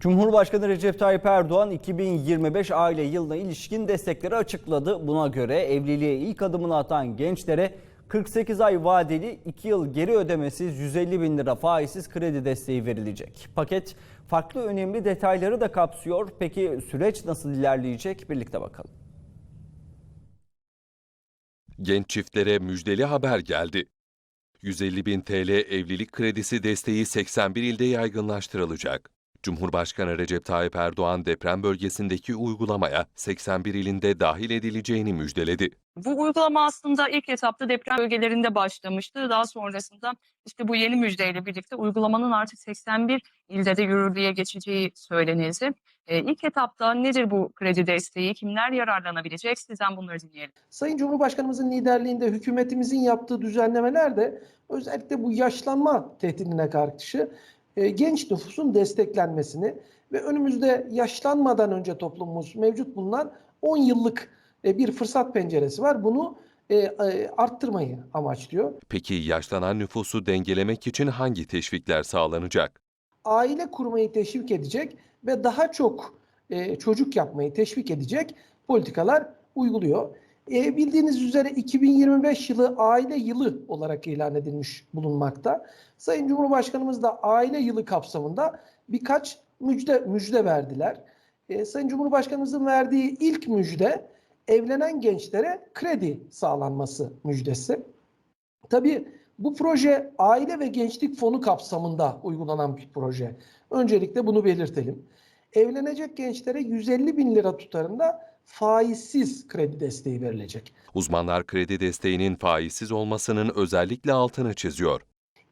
Cumhurbaşkanı Recep Tayyip Erdoğan 2025 aile yılına ilişkin destekleri açıkladı. Buna göre evliliğe ilk adımını atan gençlere 48 ay vadeli 2 yıl geri ödemesiz 150 bin lira faizsiz kredi desteği verilecek. Paket farklı önemli detayları da kapsıyor. Peki süreç nasıl ilerleyecek? Birlikte bakalım. Genç çiftlere müjdeli haber geldi. 150 bin TL evlilik kredisi desteği 81 ilde yaygınlaştırılacak. Cumhurbaşkanı Recep Tayyip Erdoğan deprem bölgesindeki uygulamaya 81 ilinde dahil edileceğini müjdeledi. Bu uygulama aslında ilk etapta deprem bölgelerinde başlamıştı. Daha sonrasında işte bu yeni müjdeyle birlikte uygulamanın artık 81 ilde de yürürlüğe geçeceği söylenildi. Ee, ilk etapta nedir bu kredi desteği? Kimler yararlanabilecek? Sizden bunları dinleyelim. Sayın Cumhurbaşkanımızın liderliğinde hükümetimizin yaptığı düzenlemeler de özellikle bu yaşlanma tehdidine karşı genç nüfusun desteklenmesini ve önümüzde yaşlanmadan önce toplumumuz mevcut bulunan 10 yıllık e, bir fırsat penceresi var. Bunu e, e, arttırmayı amaçlıyor. Peki yaşlanan nüfusu dengelemek için hangi teşvikler sağlanacak? Aile kurmayı teşvik edecek ve daha çok e, çocuk yapmayı teşvik edecek politikalar uyguluyor. E, bildiğiniz üzere 2025 yılı aile yılı olarak ilan edilmiş bulunmakta. Sayın Cumhurbaşkanımız da aile yılı kapsamında birkaç müjde müjde verdiler. E, Sayın Cumhurbaşkanımızın verdiği ilk müjde evlenen gençlere kredi sağlanması müjdesi. Tabii bu proje aile ve gençlik fonu kapsamında uygulanan bir proje. Öncelikle bunu belirtelim. Evlenecek gençlere 150 bin lira tutarında faizsiz kredi desteği verilecek. Uzmanlar kredi desteğinin faizsiz olmasının özellikle altını çiziyor.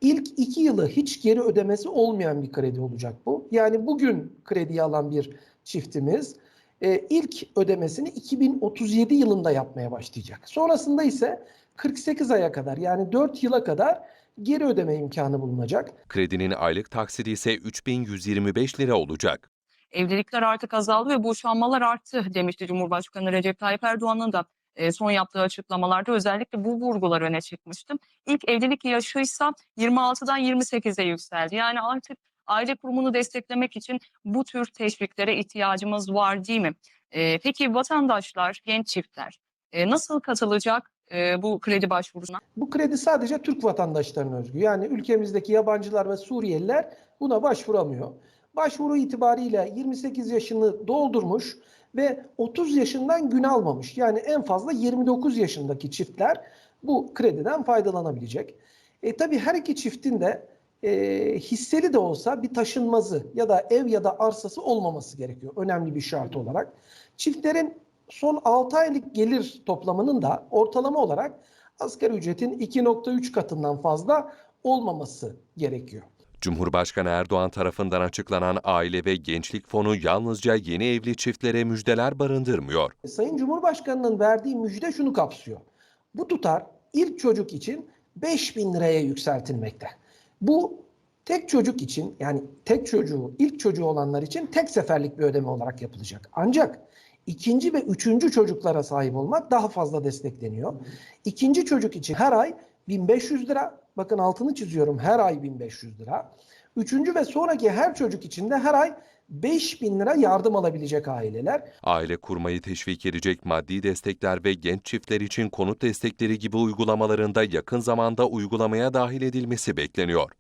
İlk iki yılı hiç geri ödemesi olmayan bir kredi olacak bu. Yani bugün krediyi alan bir çiftimiz e, ilk ödemesini 2037 yılında yapmaya başlayacak. Sonrasında ise 48 aya kadar yani 4 yıla kadar geri ödeme imkanı bulunacak. Kredinin aylık taksidi ise 3125 lira olacak. Evlilikler artık azaldı ve boşanmalar arttı demişti Cumhurbaşkanı Recep Tayyip Erdoğan'ın da e, son yaptığı açıklamalarda özellikle bu vurgular öne çıkmıştı. İlk evlilik yaşıysa 26'dan 28'e yükseldi. Yani artık aile kurumunu desteklemek için bu tür teşviklere ihtiyacımız var değil mi? E, peki vatandaşlar, genç çiftler e, nasıl katılacak bu kredi başvurusuna? Bu kredi sadece Türk vatandaşlarına özgü. Yani ülkemizdeki yabancılar ve Suriyeliler buna başvuramıyor. Başvuru itibariyle 28 yaşını doldurmuş ve 30 yaşından gün almamış. Yani en fazla 29 yaşındaki çiftler bu krediden faydalanabilecek. E, tabii her iki çiftin de e, hisseli de olsa bir taşınmazı ya da ev ya da arsası olmaması gerekiyor. Önemli bir şart olarak. Çiftlerin son 6 aylık gelir toplamının da ortalama olarak asgari ücretin 2.3 katından fazla olmaması gerekiyor. Cumhurbaşkanı Erdoğan tarafından açıklanan Aile ve Gençlik Fonu yalnızca yeni evli çiftlere müjdeler barındırmıyor. Sayın Cumhurbaşkanı'nın verdiği müjde şunu kapsıyor. Bu tutar ilk çocuk için 5 bin liraya yükseltilmekte. Bu tek çocuk için yani tek çocuğu, ilk çocuğu olanlar için tek seferlik bir ödeme olarak yapılacak. Ancak ikinci ve üçüncü çocuklara sahip olmak daha fazla destekleniyor. İkinci çocuk için her ay 1500 lira, bakın altını çiziyorum her ay 1500 lira. Üçüncü ve sonraki her çocuk için de her ay 5000 lira yardım alabilecek aileler. Aile kurmayı teşvik edecek maddi destekler ve genç çiftler için konut destekleri gibi uygulamalarında yakın zamanda uygulamaya dahil edilmesi bekleniyor.